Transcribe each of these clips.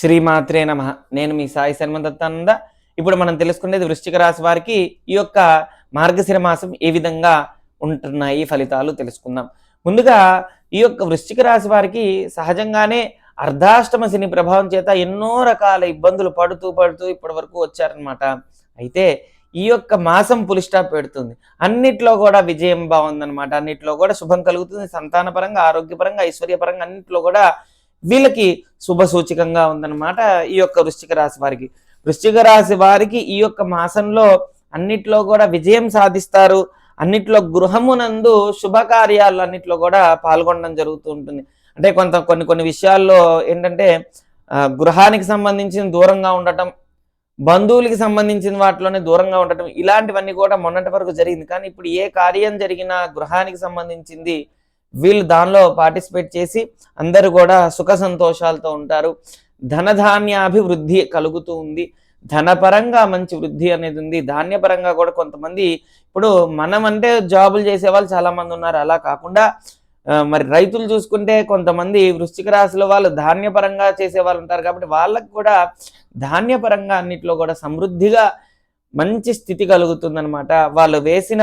శ్రీమాత్రే నమ. నేను మీ సాయి శర్మదత్తానంద ఇప్పుడు మనం తెలుసుకునేది వృశ్చిక రాశి వారికి ఈ యొక్క మార్గశిర మాసం ఏ విధంగా ఉంటున్నాయి ఫలితాలు తెలుసుకుందాం. ముందుగా ఈ యొక్క వృశ్చిక రాశి వారికి సహజంగానే అర్ధాష్టమ శని ప్రభావం చేత ఎన్నో రకాల ఇబ్బందులు పడుతూ పడుతూ ఇప్పటి వరకు వచ్చారనమాట అయితే ఈ యొక్క మాసం పులి స్టాప్ పెడుతుంది. అన్నిట్లో కూడా విజయం బాగుందనమాట అన్నిట్లో కూడా శుభం కలుగుతుంది. సంతానపరంగా ఆరోగ్యపరంగా ఐశ్వర్యపరంగా అన్నిట్లో కూడా వీళ్ళకి శుభ సూచకంగా ఉందన్నమాట ఈ యొక్క వృశ్చిక రాశి వారికి. వృశ్చిక రాశి వారికి ఈ యొక్క మాసంలో అన్నిట్లో కూడా విజయం సాధిస్తారు. అన్నిట్లో గృహమునందు శుభకార్యాలు అన్నిట్లో కూడా పాల్గొనడం జరుగుతూ ఉంటుంది. అంటే కొంత కొన్ని కొన్ని విషయాల్లో ఏంటంటే గృహానికి సంబంధించిన దూరంగా ఉండటం బంధువులకి సంబంధించిన వాటిలోనే దూరంగా ఉండటం ఇలాంటివన్నీ కూడా మొన్నటి వరకు జరిగింది. కానీ ఇప్పుడు ఏ కార్యం జరిగినా గృహానికి సంబంధించింది వీళ్ళు దానిలో పార్టిసిపేట్ చేసి అందరూ కూడా సుఖ సంతోషాలతో ఉంటారు. ధనధాన్యాభివృద్ధి కలుగుతూ ఉంది. ధనపరంగా మంచి వృద్ధి అనేది ఉంది. ధాన్యపరంగా కూడా కొంతమంది ఇప్పుడు మనం అంటే జాబులు చేసే వాళ్ళు చాలామంది ఉన్నారు. అలా కాకుండా మరి రైతులు చూసుకుంటే కొంతమంది వృశ్చిక రాశిలో వాళ్ళు ధాన్యపరంగా చేసే వాళ్ళు ఉంటారు. కాబట్టి వాళ్ళకు కూడా ధాన్యపరంగా అన్నిట్లో కూడా సమృద్ధిగా మంచి స్థితి కలుగుతుందనమాట వాళ్ళు వేసిన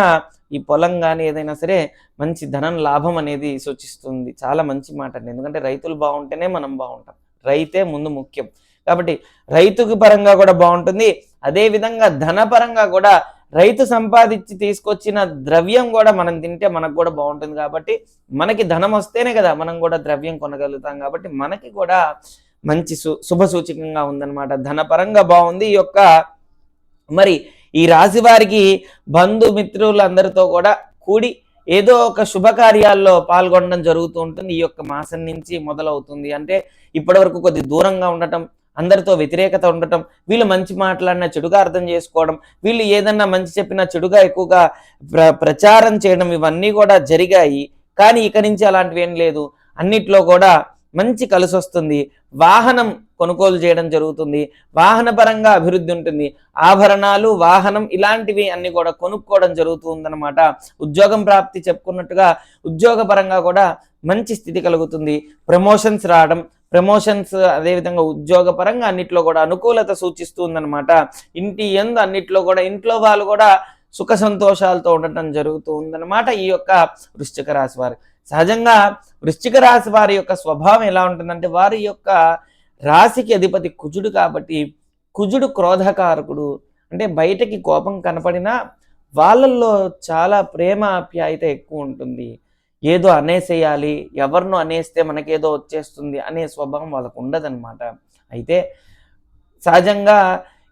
ఈ పొలం కానీ ఏదైనా సరే మంచి ధనం లాభం అనేది సూచిస్తుంది. చాలా మంచి మాట అండి. ఎందుకంటే రైతులు బాగుంటేనే మనం బాగుంటాం. రైతే ముందు ముఖ్యం. కాబట్టి రైతుకు పరంగా కూడా బాగుంటుంది. అదేవిధంగా ధనపరంగా కూడా రైతు సంపాదించి తీసుకొచ్చిన ద్రవ్యం కూడా మనం తింటే మనకు కూడా బాగుంటుంది కాబట్టి మనకి ధనం వస్తేనే కదా మనం కూడా ద్రవ్యం కొనగలుగుతాం కాబట్టి మనకి కూడా మంచి సు శుభ సూచకంగా ఉందన్నమాట. ధనపరంగా బాగుంది. ఈ యొక్క మరి ఈ రాశి వారికి బంధుమిత్రులందరితో కూడా కూడి ఏదో ఒక శుభకార్యాల్లో పాల్గొనడం జరుగుతూ ఉంటుంది. ఈ యొక్క మాసం నుంచి మొదలవుతుంది. అంటే ఇప్పటివరకు కొద్ది దూరంగా ఉండటం అందరితో వ్యతిరేకత ఉండటం వీళ్ళు మంచి మాట్లాడినా చెడుగా అర్థం చేసుకోవడం వీళ్ళు ఏదన్నా మంచి చెప్పినా చెడుగా ఎక్కువగా ప్ర ప్రచారం చేయడం ఇవన్నీ కూడా జరిగాయి. కానీ ఇక నుంచి అలాంటివి ఏం లేదు. అన్నిట్లో కూడా మంచి కలిసి వస్తుంది వాహనం కొనుగోలు చేయడం జరుగుతుంది. వాహన పరంగా అభివృద్ధి ఉంటుంది. ఆభరణాలు వాహనం ఇలాంటివి అన్ని కూడా కొనుక్కోవడం జరుగుతుందన్నమాట. ఉద్యోగం ప్రాప్తి చెప్పుకున్నట్టుగా ఉద్యోగ పరంగా కూడా మంచి స్థితి కలుగుతుంది. ప్రమోషన్స్ రావడం ప్రమోషన్స్ అదేవిధంగా ఉద్యోగ పరంగా అన్నిట్లో కూడా అనుకూలత సూచిస్తుందన్నమాట. ఇంటి ఎందు అన్నిట్లో కూడా ఇంట్లో వాళ్ళు కూడా సుఖ సంతోషాలతో ఉండటం జరుగుతూ ఈ యొక్క వృశ్చిక రాశి వారు. సహజంగా వృశ్చిక రాశి వారి యొక్క స్వభావం ఎలా ఉంటుందంటే వారి యొక్క రాశికి అధిపతి కుజుడు కాబట్టి కుజుడు క్రోధకారకుడు. అంటే బయటకి కోపం కనపడినా వాళ్ళల్లో చాలా ప్రేమ ఆప్యాయత ఎక్కువ ఉంటుంది. ఏదో అనేసేయాలి ఎవరినో అనేస్తే మనకేదో వచ్చేస్తుంది అనే స్వభావం వాళ్ళకు ఉండదన్నమాట. అయితే సహజంగా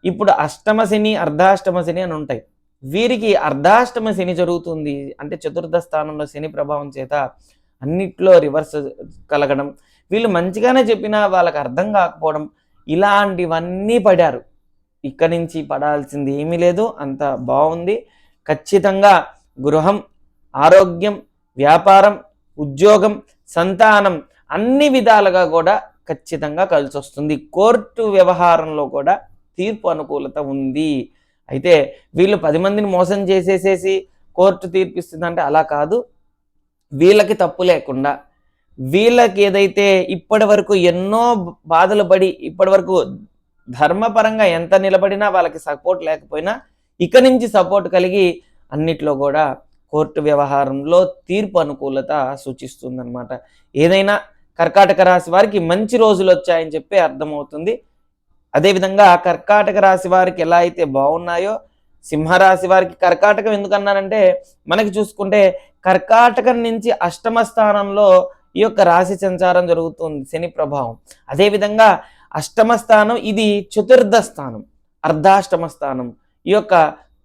ఇప్పుడు అష్టమ శని అర్ధాష్టమ శని అని ఉంటాయి. వీరికి అర్ధాష్టమ శని జరుగుతుంది. అంటే చతుర్థ స్థానంలో శని ప్రభావం చేత అన్నిట్లో రివర్స్ కలగడం వీళ్ళు మంచిగానే చెప్పినా వాళ్ళకి అర్థం కాకపోవడం ఇలాంటివన్నీ పడారు. ఇక్కడి నుంచి పడాల్సింది ఏమీ లేదు అంత బాగుంది. ఖచ్చితంగా గృహం ఆరోగ్యం వ్యాపారం ఉద్యోగం సంతానం అన్ని విధాలుగా కూడా ఖచ్చితంగా కలిసి వస్తుంది కోర్టు వ్యవహారంలో కూడా తీర్పు అనుకూలత ఉంది. అయితే వీళ్ళు పది మందిని మోసం చేసేసేసి కోర్టు తీర్పిస్తుందంటే అలా కాదు. వీళ్ళకి తప్పు లేకుండా వీళ్ళకి ఏదైతే ఇప్పటి వరకు ఎన్నో బాధలు పడి ఇప్పటి వరకు ధర్మపరంగా ఎంత నిలబడినా వాళ్ళకి సపోర్ట్ లేకపోయినా ఇక నుంచి సపోర్ట్ కలిగి అన్నిట్లో కూడా కోర్టు వ్యవహారంలో తీర్పు అనుకూలత సూచిస్తుందన్నమాట. ఏదైనా కర్కాటక రాశి వారికి మంచి రోజులు వచ్చాయని చెప్పి అర్థమవుతుంది. అదేవిధంగా కర్కాటక రాశి వారికి ఎలా అయితే బాగున్నాయో సింహరాశి వారికి కర్కాటకం ఎందుకన్నానంటే మనకి చూసుకుంటే కర్కాటకం నుంచి అష్టమ స్థానంలో ఈ యొక్క రాశి సంచారం జరుగుతుంది. శని ప్రభావం. అదేవిధంగా అష్టమ స్థానం ఇది చతుర్థ స్థానం అర్ధాష్టమ స్థానం ఈ యొక్క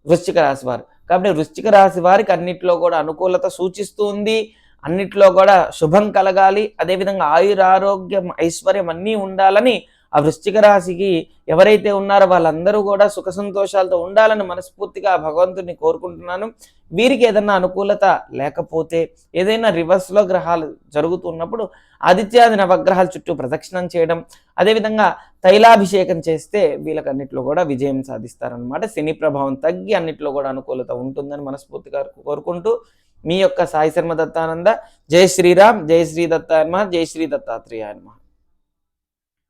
వృశ్చిక రాశి వారు. కాబట్టి వృశ్చిక రాశి వారికి అన్నిట్లో కూడా అనుకూలత సూచిస్తుంది అన్నిట్లో కూడా శుభం కలగాలి. అదేవిధంగా ఆయురారోగ్యం ఐశ్వర్యం అన్నీ ఉండాలని ఆ వృశ్చిక రాశికి ఎవరైతే ఉన్నారో వాళ్ళందరూ కూడా సుఖ సంతోషాలతో ఉండాలని మనస్ఫూర్తిగా భగవంతుని కోరుకుంటున్నాను. వీరికి ఏదైనా అనుకూలత లేకపోతే ఏదైనా రివర్స్లో గ్రహాలు జరుగుతున్నప్పుడు ఆదిత్యాది నవగ్రహాల చుట్టూ ప్రదక్షిణం చేయడం అదేవిధంగా తైలాభిషేకం చేస్తే వీళ్ళకి అన్నిట్లో కూడా విజయం సాధిస్తారనమాట శని ప్రభావం తగ్గి అన్నిట్లో కూడా అనుకూలత ఉంటుందని మనస్ఫూర్తిగా కోరుకుంటూ మీ యొక్క సాయి శర్మ దత్తానంద జై శ్రీరామ్ జై శ్రీ దత్తాయన్మ జై శ్రీ దత్తాత్రేయ